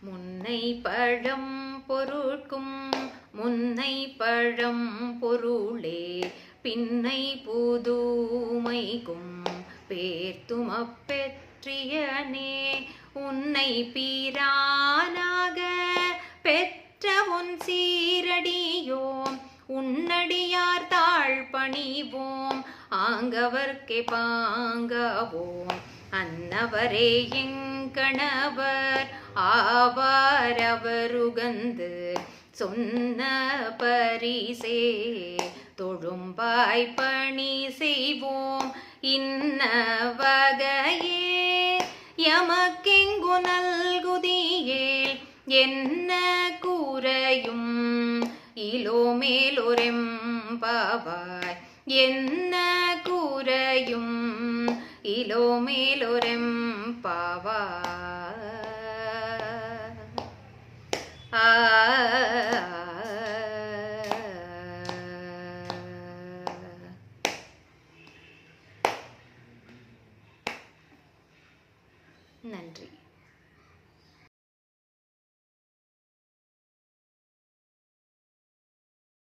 முன்னை பழம் பொருட்கும் முன்னை பழம் பொருளே. பின்னை புதுமைக்கும் பேர்த்துமப்பெற்றியனே. உன்னை பீரானாக பெற்ற உன் சீரடியோம் உன்னடியார் தாழ் பணிவோம் ஆங்கவர்க்கே பாங்கவோம். அன்னவரே எங்க கணவர் ஆவார் அவருகந்து சொன்ன பரிசே. தொழும்பாய் பணி செய்வோம் இன்ன வகையே. எமக்கெங்கு நல்குதியேல் என்ன கூறையும்? இலோமேலொரெம்பாவாய் என்ன கூறையும்? கூரையும் இலோமேலொரெம்பாவாய் ஆ நன்றி